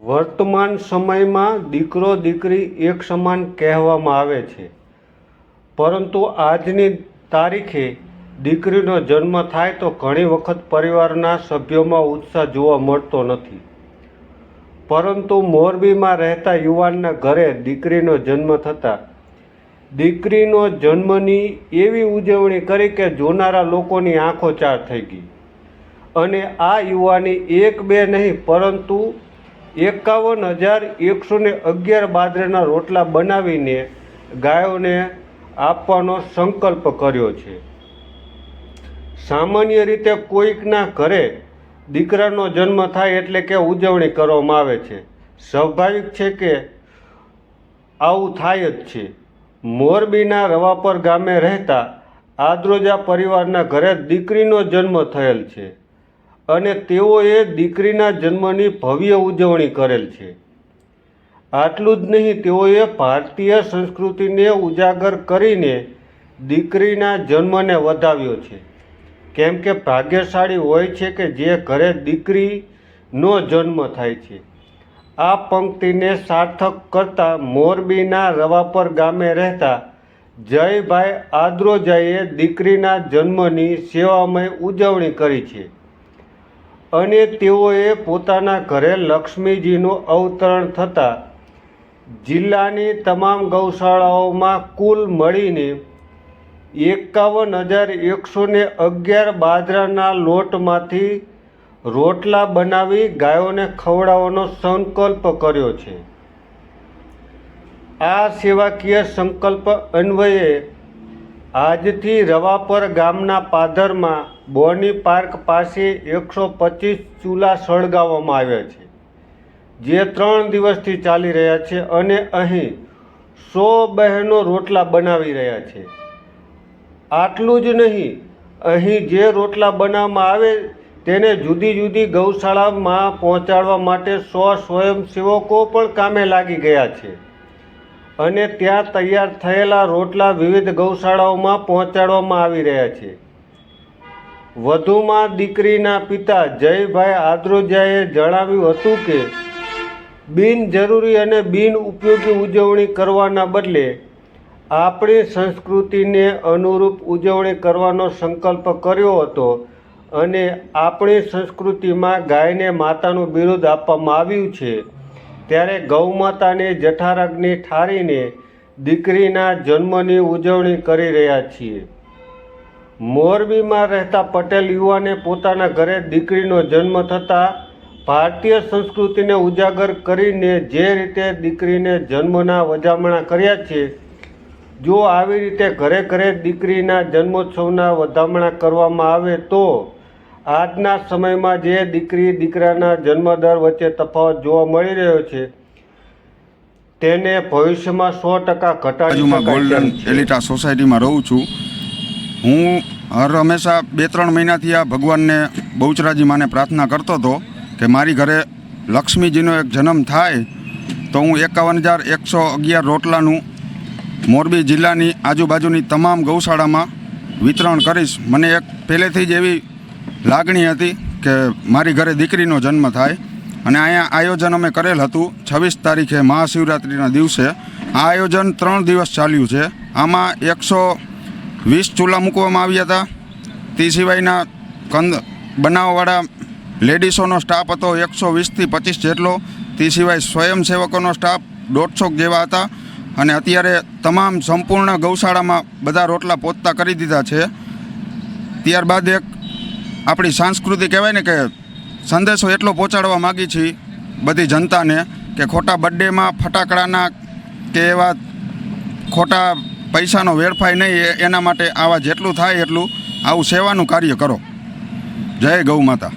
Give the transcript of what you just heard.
વર્તમાન સમયમાં દીકરો દીકરી એક સમાન કહેવામાં આવે છે. પરંતુ આજની તારીખે દીકરીનો જન્મ થાય તો ઘણી વખત પરિવારના સભ્યોમાં ઉત્સાહ જોવા મળતો નથી. પરંતુ મોરબીમાં રહેતા યુવાનના ઘરે દીકરીનો જન્મ થતાં, દીકરીનો જન્મની એવી ઉજવણી કરી કે જોનારા લોકોની આંખો ચાર થઈ ગઈ. અને આ યુવાની એક બે નહીં, પરંતુ એકાવન હજાર એકસો ને અગિયાર બાજરાના રોટલા બનાવીને ગાયોને આપવાનો સંકલ્પ કર્યો છે. સામાન્ય રીતે કોઈકના ઘરે દીકરાનો જન્મ થાય એટલે કે ઉજવણી કરવામાં આવે છે. સ્વાભાવિક છે કે આવું થાય જ છે. મોરબીના રવાપર ગામે રહેતા આદ્રોજા પરિવારના ઘરે દીકરીનો જન્મ થયેલ છે. અને તેઓએ દીકરીના જન્મની ભવ્ય ઉજવણી કરેલ છે. આટલું જ નહીં, તેઓએ ભારતીય સંસ્કૃતિને ઉજાગર કરીને દીકરીના જન્મને વધાવ્યો છે. કેમ કે ભાગ્યશાળી હોય છે કે જે ઘરે દીકરીનો જન્મ થાય છે. આ પંક્તિને સાર્થક કરતા મોરબીના રવાપર ગામે રહેતા જયભાઈ આદ્રોજાએ દીકરીના જન્મની સેવામય ઉજવણી કરી છે. અને તેઓએ પોતાના ઘરે લક્ષ્મીજીનું અવતરણ થતાં જિલ્લાની તમામ ગૌશાળાઓમાં કુલ મળીને એકાવન હજાર એકસો ને અગિયાર બાજરાના લોટમાંથી રોટલા બનાવી ગાયોને ખવડાવવાનો સંકલ્પ કર્યો છે. આ સેવાકીય સંકલ્પ અન્વયે આજથી રવાપર ગામના પાદરમાં બોની પાર્ક પાસે એકસો પચીસ ચૂલા સળગાવવામાં આવ્યા છે, જે ત્રણ દિવસથી ચાલી રહ્યા છે અને અહીં સો બહેનો રોટલા બનાવી રહ્યા છે. આટલું જ નહીં, અહીં જે રોટલા બનાવવામાં આવે તેને જુદી જુદી ગૌશાળામાં પહોંચાડવા માટે સો સ્વયંસેવકો પણ કામે લાગી ગયા છે અને ત્યાં તૈયાર થયેલા રોટલા વિવિધ ગૌશાળાઓમાં પહોંચાડવામાં આવી રહ્યા છે. વધુમાં દીકરીના પિતા જયભાઈ આદ્રોજાએ જણાવ્યું હતું કે, બિનજરૂરી અને બિન ઉપયોગી ઉજવણી કરવાના બદલે આપણી સંસ્કૃતિને અનુરૂપ ઉજવણી કરવાનો સંકલ્પ કર્યો હતો અને આપણી સંસ્કૃતિમાં ગાયને માતાનું બિરુદ આપવામાં આવ્યું છે. ત્યારે ગૌમાતાને જઠારાગ્નિ ઠારીને દીકરીના જન્મની ઉજવણી કરી રહ્યા છીએ. મોરબીમાં રહેતા પટેલ યુવાને પોતાના ઘરે દીકરીનો જન્મ થતાં ભારતીય સંસ્કૃતિને ઉજાગર કરીને જે રીતે દીકરીને જન્મના વધામણા કર્યા છે જો આવી રીતે ઘરે ઘરે દીકરીના જન્મોત્સવના વધામણા કરવામાં આવે તો આજના સમયમાં જે દીકરી દીકરાના જન્મદર વચ્ચે તફાવત જોવા મળી રહ્યો છે તેને ભવિષ્યમાં સો ટકા ઘટાડી ગોલ્ડન એલિટા સોસાયટીમાં રહું છું. હું હર હંમેશા બે ત્રણ મહિનાથી આ ભગવાનને બહુચરાજી માને પ્રાર્થના કરતો હતો કે મારી ઘરે લક્ષ્મીજીનો એક જન્મ થાય તો હું એકાવન હજાર એકસો અગિયાર રોટલાનું મોરબી જિલ્લાની આજુબાજુની તમામ ગૌશાળામાં વિતરણ કરીશ. મને એક પહેલેથી જ એવી લાગણી હતી કે મારી ઘરે દીકરીનો જન્મ થાય અને અહીંયા આયોજન અમે કરેલ હતું છવ્વીસ તારીખે મહાશિવરાત્રિના દિવસે. આ આયોજન ત્રણ દિવસ ચાલ્યું છે. આમાં એકસો વીસ ચૂલા મૂકવામાં આવ્યા હતા. તે સિવાયના કંદ બનાવવાવાળા લેડીસોનો સ્ટાફ હતો એકસો વીસથી પચીસ જેટલો. તે સિવાય સ્વયંસેવકોનો સ્ટાફ દોઢસો જેવા હતા. અને અત્યારે તમામ સંપૂર્ણ ગૌશાળામાં બધા રોટલા પહોંચતા કરી દીધા છે. ત્યારબાદ એક આપણી સંસ્કૃતિ કહેવાય ને કે સંદેશો એટલો પહોંચાડવા માગી છીએ બધી જનતાને કે ખોટા બર્થડેમાં ફટાકડાના કે એવા ખોટા પૈસાનો વેડફાય નહીં એના માટે આવા જેટલું થાય એટલું આવું સેવાનું કાર્ય કરો. જય ગૌ માતા.